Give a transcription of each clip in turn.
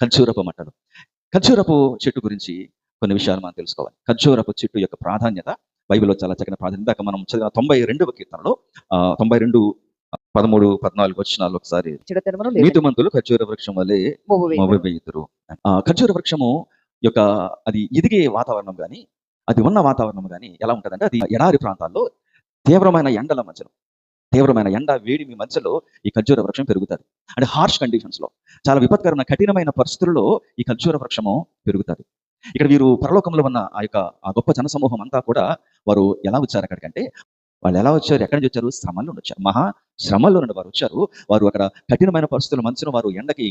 ఖర్జూరపు మట్టలు. ఖర్జూరపు చెట్టు గురించి కొన్ని విషయాలు మనం తెలుసుకోవాలి. ఖర్జూరపు చెట్టు యొక్క ప్రాధాన్యత బైబిల్లో చాలా చక్కని ప్రాధాన్యత. మనం చదివిన తొంభై రెండవ కీర్తనలో తొంభై రెండు పదమూడు పద్నాలుగు వచ్చినాలు ఒకసారి చిడతెనమును నీతిమంతులు ఖర్జూర వృక్షం వల్లే. మోబెయ్యుదురు ఖర్జూర వృక్షము యొక్క అది ఎదిగే వాతావరణం కానీ అది ఉన్న వాతావరణం కానీ ఎలా ఉంటుందంటే అది ఎడారి ప్రాంతాల్లో తీవ్రమైన ఎండల మధ్యలో తీవ్రమైన ఎండ వేడి మీ మధ్యలో ఈ ఖర్జూర వృక్షం పెరుగుతుంది. అంటే హార్ష్ కండిషన్స్లో చాలా విపత్కరమైన కఠినమైన పరిస్థితుల్లో ఈ ఖర్జూర వృక్షము పెరుగుతుంది. ఇక్కడ వీరు పరలోకంలో ఉన్న ఆ యొక్క ఆ గొప్ప జనసమూహం అంతా కూడా వారు ఎలా వచ్చారు అక్కడికంటే వాళ్ళు ఎలా వచ్చారు ఎక్కడి నుంచి వచ్చారు? శ్రమల్లో నుండి వచ్చారు. మహా శ్రమల్లో నుండి వారు వచ్చారు. వారు అక్కడ కఠినమైన పరిస్థితుల మధ్యన వారు ఎండకి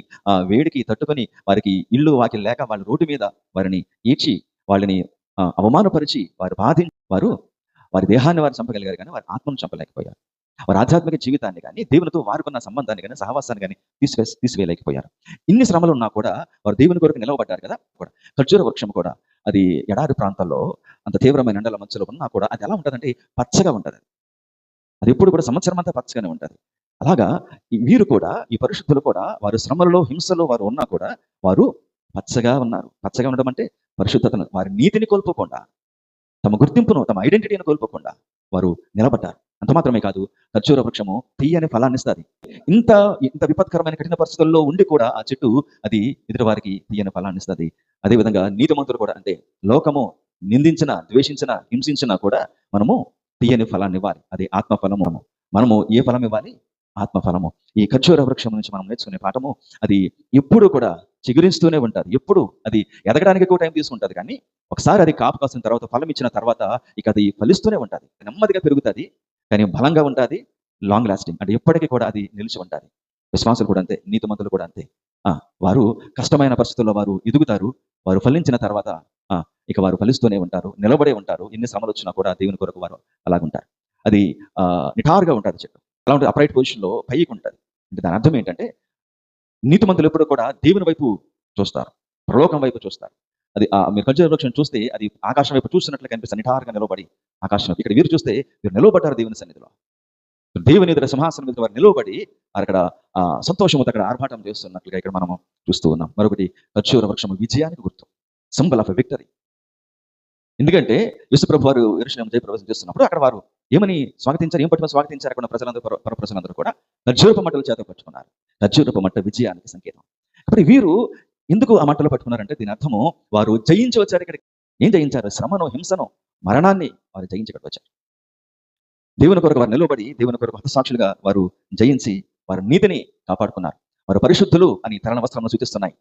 వేడికి తట్టుకొని వారికి ఇల్లు వాకి లేక వాళ్ళ రోడ్డు మీద వారిని ఈడ్చి వాళ్ళని అవమానపరిచి వారు బాధించి వారు వారి దేహాన్ని వారు చంపగలిగారు కానీ వారి ఆత్మను చంపలేకపోయారు. వారి ఆధ్యాత్మిక జీవితాన్ని కానీ దేవునితో వారికున్న సంబంధాన్ని కానీ సహవాసాన్ని కానీ తీసివే తీసివేయలేకపోయారు. ఇన్ని శ్రమలు ఉన్నా కూడా వారు దేవుని కొరకు నిలవబడ్డారు కదా కూడా. ఖర్జూర వృక్షం కూడా అది ఎడారి ప్రాంతాల్లో అంత తీవ్రమైన ఎండల మంచులో ఉన్నా కూడా అది ఎలా ఉంటుందంటే పచ్చగా ఉంటుంది. అది ఎప్పుడు కూడా సంవత్సరం అంతా పచ్చగానే ఉంటుంది. అలాగా వీరు కూడా ఈ పరిశుద్ధులు కూడా వారు శ్రమలలో హింసలో వారు ఉన్నా కూడా వారు పచ్చగా ఉన్నారు. పచ్చగా ఉండడం అంటే పరిశుద్ధతను వారి నీతిని కోల్పోకుండా తమ గుర్తింపును తమ ఐడెంటిటీని కోల్పోకుండా వారు నిలబడ్డారు. అంత మాత్రమే కాదు ఖర్జూర వృక్షము తీయని ఫలాన్ని ఇస్తుంది. ఇంత ఇంత విపత్కరమైన కఠిన పరిస్థితుల్లో ఉండి కూడా ఆ చెట్టు అది ఎదుటివారికి తీయని ఫలాన్ని ఇస్తుంది. అదేవిధంగా నీతిమంతులు కూడా అంటే లోకము నిందించిన ద్వేషించిన హింసించినా కూడా మనము తీయని ఫలాన్ని ఇవ్వాలి. అది ఆత్మఫలము. మనము ఏ ఫలం ఇవ్వాలి? ఆత్మఫలము. ఈ ఖర్జూర వృక్షం నుంచి మనం నేర్చుకునే పాఠము అది ఎప్పుడు కూడా చిగురిస్తూనే ఉంటుంది. ఎప్పుడు అది ఎదగడానికి ఎక్కువ టైం తీసుకుంటుంది కానీ ఒకసారి అది కాపు కాసిన తర్వాత ఫలం ఇచ్చిన తర్వాత ఇక అది ఫలిస్తూనే ఉంటుంది. నెమ్మదిగా పెరుగుతుంది. కానీ బలంగా ఉంటుంది లాంగ్ లాస్టింగ్ అంటే ఎప్పటికీ కూడా అది నిలిచి ఉంటుంది విశ్వాసులు కూడా అంతే నీతిమంతులు కూడా అంతే. ఆ, వారు కష్టమైన పరిస్థితుల్లో వారు ఎదుగుతారు. వారు ఫలించిన తర్వాత ఆ, ఇక వారు ఫలిస్తూనే ఉంటారు నిలబడే ఉంటారు. ఎన్ని శ్రమలు వచ్చినా కూడా దేవుని కొరకు వారు అలాగుంటారు. అది ఆ, నిటారుగా ఉంటుంది చెట్టు అలా ఉంటుంది అప్రైట్ పొజిషన్లో పైకి ఉంటుంది. అంటే దాని అర్థం ఏంటంటే నీతిమంతులు ఎప్పుడు కూడా దేవుని వైపు చూస్తారు. ప్రలోకం వైపు చూస్తారు. అది ఆ మీరు ఖర్జూర వృక్షం చూస్తే అది ఆకాశం వైపు చూస్తున్నట్లు కనిపిస్తుంది నిటారుగా నిలబడి. ఆకాశం ఇక్కడ వీరు చూస్తే వీరు నిలవబడ్డారు దేవుని సన్నిధిలో. దేవుని ఎదుట సింహాసనం మీద వారు నిలవబడి అక్కడ సంతోషంతో అక్కడ ఆర్భాటం చేస్తున్నట్లుగా ఇక్కడ మనము చూస్తూ ఉన్నాం. మరొకటి ఖర్చూర వృక్షం విజయానికి గుర్తు. సింబల్ ఆఫ్ విక్టరీ ఎందుకంటే యేసుప్రభు వారు ఎరుషలేం జయప్రవేశం చేస్తున్నప్పుడు అక్కడ వారు ఏమని స్వాగతించారు ఏం పట్టుకొని స్వాగతించారు అక్కడ ప్రజలందరూ పర- ప్రజలందరూ కూడా? ఖర్జూరపు మట్టలు చేత పట్టుకున్నారు. ఖర్జూరపు మట్ట విజయానికి సంకేతం. కాబట్టి వీరు ఎందుకు ఆ మట్టలు పట్టుకున్నారంటే దీని అర్థము వారు జయించి వచ్చారు ఇక్కడికి. ఏం జయించారు? శ్రమను హింసను? మరణాన్ని వారు జయించి వచ్చారు దేవుని కొరకు వారు నిలబడి దేవుని కొరకు హతసాక్షులుగా వారు జయించి వారి నీతిని కాపాడుకున్నారు. వారు పరిశుద్ధులు అని తరణ వస్త్రంలో సూచిస్తున్నాయి.